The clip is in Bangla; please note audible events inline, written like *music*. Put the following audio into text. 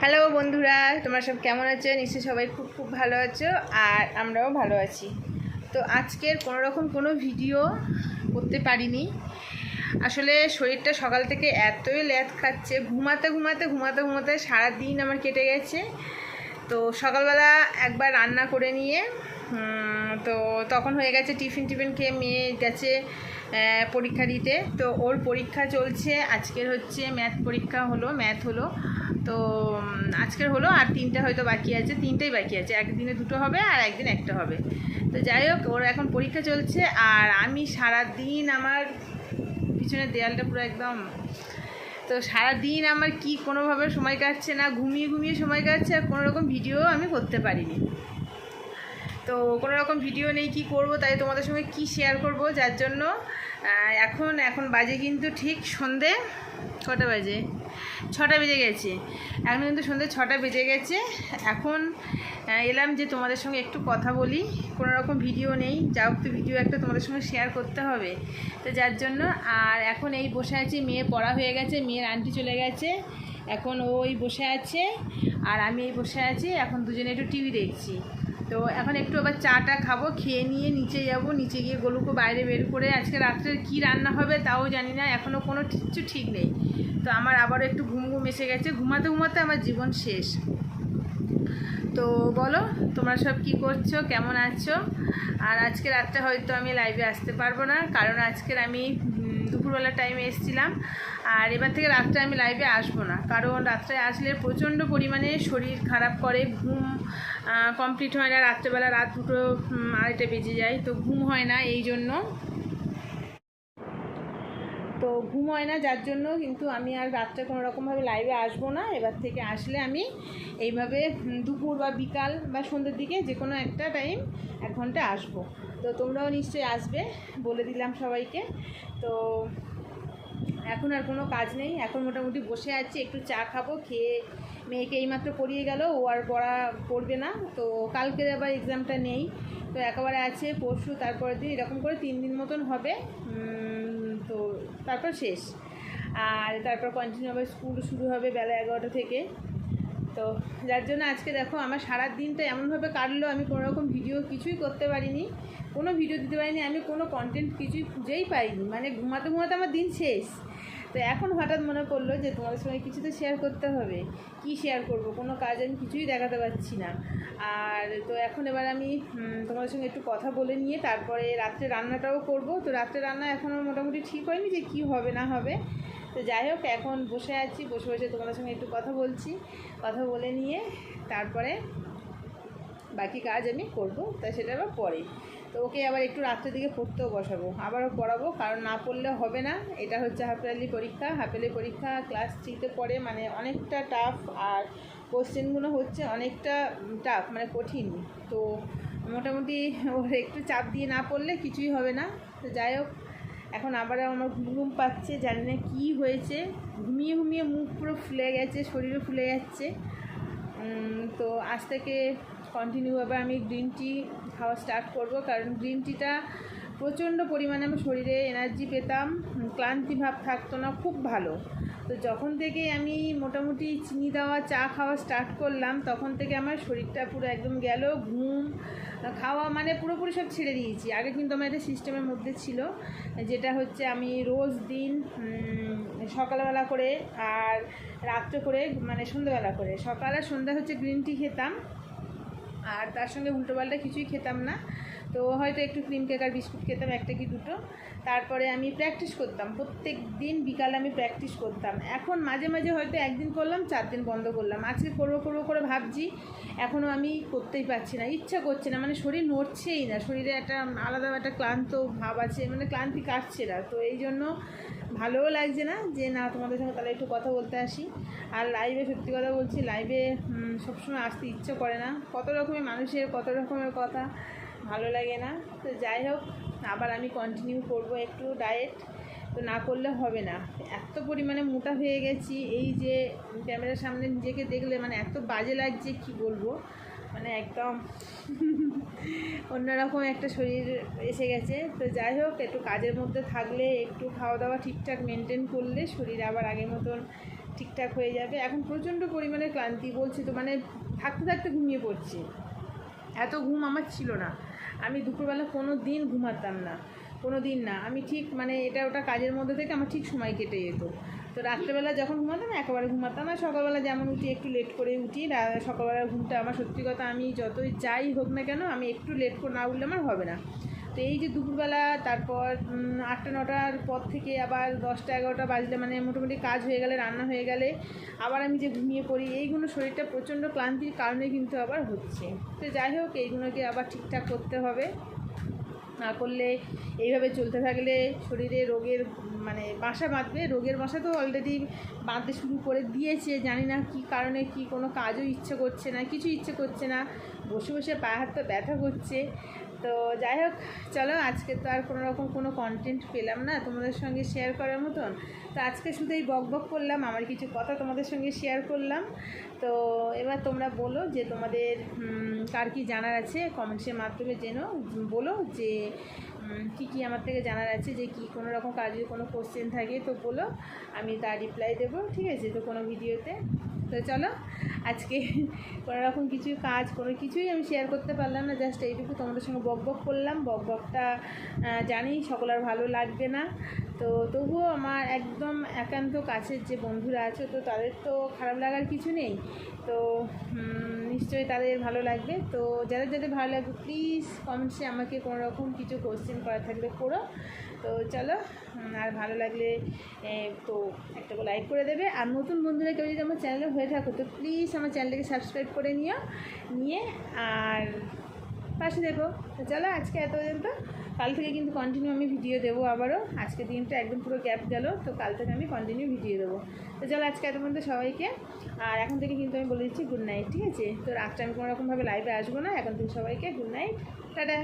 হ্যালো বন্ধুরা, তোমরা সব কেমন আছো? নিশ্চয়ই সবাই খুব খুব ভালো আছো আর আমরাও ভালো আছি। তো আজকের কোনো রকম কোনো ভিডিও করতে পারিনি। আসলে শরীরটা সকাল থেকে এতই ল্যাদ খাচ্ছে, ঘুমাতে ঘুমাতে ঘুমাতে ঘুমাতে সারা দিন আমার কেটে গেছে। তো সকালবেলা একবার রান্না করে নিয়ে তো তখন হয়ে গেছে টিফিন টিফিন খেয়ে মেয়ে গেছে পরীক্ষা দিতে। তো ওর পরীক্ষা চলছে, আজকের হচ্ছে ম্যাথ পরীক্ষা হলো ম্যাথ হলো। তো আজকের হলো আর তিনটা হয়তো বাকি আছে, তিনটেই বাকি আছে। একদিনে দুটো হবে আর একদিন একটা হবে। তো যাই হোক, ওর এখন পরীক্ষা চলছে আর আমি সারা দিন আমার পিছনের দেয়ালটা পুরো একদম, তো সারাদিন আমার কি কোনোভাবে সময় কাটছে না, ঘুমিয়ে ঘুমিয়ে সময় কাটছে আর কোনো রকম ভিডিও আমি করতে পারিনি। তো কোনো রকম ভিডিও নেই কি করব, তাই তোমাদের সঙ্গে কি শেয়ার করব, যার জন্য এখন এখন বাজে কিন্তু ঠিক সন্ধে কটা বাজে, ছটা বেজে গেছে, এখন কিন্তু সন্ধে ছটা বেজে গেছে, এখন এলাম যে তোমাদের সঙ্গে একটু কথা বলি, কোনো রকম ভিডিও নেই, যা তো ভিডিও একটা তোমাদের সঙ্গে শেয়ার করতে হবে, তো যার জন্য, আর এখন এই বসে আছি, মেয়ে পড়া হয়ে গেছে, মেয়ের আন্টি চলে গেছে, এখন ওই বসে আছে, আর আমি এই বসে আছি, এখন দুজনে একটু টিভি দেখছি। তো এখন একটু আবার চাটা খাব, খেয়ে নিয়ে নিচে যাব। নিচে গিয়ে গলুকে বাইরে বের করে আজকে রাত্রে কি রান্না হবে তাও জানি না এখনও কোনো কিচ্ছু ঠিক নেই। তো আমার আবারও একটু ঘুম ঘুম এসে গেছে, ঘুমাতে ঘুমাতে আমার জীবন শেষ। তো বলো, তোমরা সব কি করছ, কেমন আছো? আর আজকে রাতটা হয়তো আমি লাইভে আসতে পারব না, কারণ আজকের আমি উম, দুপুরবেলা টাইমে এসেছিলাম। আর এবার থেকে রাত্রে আমি লাইভে আসব না। কারণ রাত্রে আসলে প্রচণ্ড পরিমাণে শরীর খারাপ করে ঘুম কমপ্লিট হয় না। রাত্রেবেলা রাত দুটো আড়াইটা বেজে যায়। তো ঘুম হয় না এই জন্য ঘুম হয় না, যার জন্য কিন্তু আমি আর রাত্রে কোনো রকমভাবে লাইভে আসব না। এবার থেকে আসলে আমি এইভাবে দুপুর বা বিকাল বা সন্ধ্যের দিকে যে কোনো একটা টাইম এক ঘণ্টা আসব। তো তোমরাও নিশ্চয়ই আসবে, বলে দিলাম সবাইকে। তো এখন আর কোনো কাজ নেই। এখন মোটামুটি বসে আছি, একটু চা খাব, খেয়ে মেয়েকে এইমাত্র পড়িয়ে গেল, ও আর পড়া পড়বে না। তো কালকে আবার এক্সামটা নেই। তো একেবারে আছে, পরশু, তারপরের দিন, এরকম করে তিন দিন মতন হবে। তো তারপর শেষ। আর তারপর কন্টিনিউ আবার স্কুল শুরু হবে বেলা এগারোটা থেকে। তো যার জন্য আজকে দেখো আমার সারা দিনটা এমনভাবে কাটলো, আমি কোনো রকম ভিডিও কিছুই করতে পারিনি। কোনো ভিডিও দিতে পারিনি, আমি কোনো কন্টেন্ট কিছুই খুঁজেই পাইনি। মানে ঘুমাতে ঘুমাতে আমার দিন শেষ। তো এখন হঠাৎ মনে পড়ল যে তোমাদের সঙ্গে কিছু তো শেয়ার করতে হবে। কি শেয়ার করব? কোনো কাজ আমি কিছুই দেখাতে পারছি না। আর তো এখন এবার আমি তোমাদের সঙ্গে একটু কথা বলে নিয়ে তারপরে রাত্রে রান্নাটাও করব। তো রাত্রে রান্না এখনও মোটামুটি ঠিক হয়নি যে কি হবে না হবে। তো যাই হোক, এখন বসে আছি, বসে বসে তোমাদের সঙ্গে একটু কথা বলছি। কথা বলে নিয়ে তারপরে বাকি কাজ আমি করব। তা সেটা আবার পরে। তো ওকে আবার একটু রাত্রের দিকে পড়তেও বসাবো। আবারও পড়াবো, কারণ না পড়লে হবে না। এটা হচ্ছে হাফেলি পরীক্ষা। হাফেলি পরীক্ষা ক্লাস থ্রিতে পড়ে মানে অনেকটা টাফ আর কোশ্চেনগুলো হচ্ছে অনেকটা টাফ মানে কঠিন। তো মোটামুটি ওর একটু চাপ দিয়ে না পড়লে কিছুই হবে না। তো যাই হোক, এখন আবার আমার ঘুম পাচ্ছে, জানি না কী হয়েছে। ঘুমিয়ে ঘুমিয়ে মুখ পুরো ফুলে গেছে, শরীরও ফুলে যাচ্ছে। তো আজ থেকে কন্টিনিউ আবার আমি গ্রিন টি খাওয়া স্টার্ট করব। কারণ গ্রিন টিটা প্রচণ্ড পরিমাণে আমার শরীরে এনার্জি পেতাম, ক্লান্তি ভাব থাকতো না, খুব ভালো। তো যখন থেকে আমি মোটামুটি চিনি দেওয়া চা খাওয়া স্টার্ট করলাম, তখন থেকে আমার শরীরটা পুরো একদম গেল, ঘুম, খাওয়া মানে পুরোপুরি সব ছেড়ে দিয়েছি। আগে কিন্তু আমার একটা সিস্টেমের মধ্যে ছিল, যেটা হচ্ছে আমি রোজ দিন সকালবেলা করে আর রাত্রে করে মানে সন্ধ্যাবেলা করে। সকাল আর সন্ধ্যা হচ্ছে গ্রিন টি খেতাম। আর তার সঙ্গে উল্টোপাল্টা কিছুই খেতাম না। তো হয়তো একটু ক্রিম কেক আর বিস্কুট খেতাম, একটা কি দুটো। তারপরে আমি প্র্যাকটিস করতাম প্রত্যেক দিন বিকালে আমি প্র্যাকটিস করতাম। এখন মাঝে মাঝে হয়তো একদিন করলাম, চার দিন বন্ধ করলাম। আজকে করব করব করে ভাবছি এখনও আমি করতেই পারছি না, ইচ্ছা করছে না মানে শরীর নড়ছেই না, শরীরে একটা আলাদা একটা ক্লান্ত ভাব আছে মানে ক্লান্তি কাটছে না। তো এই জন্য ভালোও লাগছে না যে, না, তোমাদের সঙ্গে তাহলে একটু কথা বলতে আসি। আর লাইভে সত্যি কথা বলছি লাইভে সবসময় আসতে ইচ্ছে করে না। কত রকমের মানুষের, কত রকমের কথা। ভালো লাগে না। তো যাই হোক, আবার আমি কন্টিনিউ করব একটু ডায়েট তো না করলে হবে না। এত পরিমাণে মোটা হয়ে গেছি, এই যে ক্যামেরার সামনে নিজেকে দেখলে মানে এত বাজে লাগছে, কি বলব? মানে একদম *laughs* অন্যরকম একটা শরীর এসে গেছে। তো যাই হোক, একটু কাজের মধ্যে থাকলে, একটু খাওয়া দাওয়া ঠিকঠাক মেনটেন করলে শরীর আবার আগের মতন ঠিকঠাক হয়ে যাবে। এখন প্রচণ্ড পরিমাণে ক্লান্তি, বলছি তো মানে থাকতে থাকতে ঘুমিয়ে পড়ছি। এত ঘুম আমার ছিল না। আমি দুপুরবেলা কোনো দিন ঘুমাতাম না, কোনো দিন না। আমি ঠিক মানে এটা ওটা কাজের মধ্যে থেকে আমার ঠিক সময় কেটে যেত। তো রাত্রেবেলা যখন ঘুমাতাম, একেবারে ঘুমাতাম না। সকালবেলা যেমন উঠি, একটু লেট করে উঠি। সকালবেলা ঘুমটা আমার সত্যি কথা আমি যতই যাই হোক না কেন, আমি একটু লেট করে না উঠলে আমার হবে না। তো এই যে দুপুরবেলা, তারপর আটটা, নটার পর থেকে আবার দশটা, এগারোটা বাজলে মানে মোটামুটি কাজ হয়ে গেলে, রান্না হয়ে গেলে আবার আমি যে ঘুমিয়ে পড়ি, এইগুলো শরীরটা প্রচণ্ড ক্লান্তির কারণে কিন্তু আবার হচ্ছে। তো যাই হোক, এইগুলোকে আবার ঠিকঠাক করতে হবে। না করলে এইভাবে চলতে থাকলে শরীরে রোগের মানে বাসা বাঁধবে। রোগের বাসা তো অলরেডি বাঁধতে শুরু করে দিয়েছে। জানি না কি কারণে কি কোনো কাজও ইচ্ছে করছে না কিছু ইচ্ছে করছে না। বসে বসে পায়ে হাত তো ব্যথা করছে। তো যাই হোক, চলো আজকে তো আর কোনো রকম কোনো কন্টেন্ট পেলাম না তোমাদের সঙ্গে শেয়ার করার মতন। তো আজকে শুধু এই বক বক করলাম, আমার কিছু কথা তোমাদের সঙ্গে শেয়ার করলাম। তো এবার তোমরা বলো যে তোমাদের কার কি জানার আছে? কমেন্টসের মাধ্যমে জেনো, বলো যে কী কী আমার থেকে জানার আছে, যে কি কোনো রকম কাজের কোনো কোশ্চেন থাকে তো বলো, আমি তার রিপ্লাই দেবো, ঠিক আছে? তো কোনো ভিডিওতে। তো চলো, আজকে কোনো রকম কিছু কাজ, কোনো কিছুই আমি শেয়ার করতে পারলাম না জাস্ট এইটুকু তোমাদের সঙ্গে বক বক করলাম। বক বকটা জানি, সকলের ভালো লাগবে না। তো তবুও আমার একদম একান্ত কাছের যে বন্ধুরা আছে, তো তাদের তো খারাপ লাগার কিছু নেই। তো নিশ্চয়ই তাদের ভালো লাগবে। তো যাদের যাদের ভালো লাগবে প্লিজ কমেন্টসে আমাকে কোনো রকম কিছু কোশ্চেন করা থাকলে করো। তো চলো আর ভালো লাগলে তো একটা লাইক করে দেবে। আর নতুন বন্ধুরা কেউ যদি আমার চ্যানেলে হয়ে থাকো, তো প্লিজ আমার চ্যানেলটাকে সাবস্ক্রাইব করে নিও। নিয়ে, আর পাশে দেখো। তো চলো, আজকে এত পর্যন্ত। কাল থেকে কিন্তু কন্টিনিউ আমি ভিডিও দেবো আবারও। আজকে দিনটা একদম পুরো গ্যাপ গেল, তো কাল থেকে আমি কন্টিনিউ ভিডিও দেবো। তো চলো আজকে এত পর্যন্ত সবাইকে। আর এখন থেকে কিন্তু আমি বলে দিচ্ছি গুড নাইট ঠিক আছে? তো রাতটা আমি কোনোরকমভাবে লাইভে আসব না। এখন থেকে সবাইকে গুড নাইট টাটা।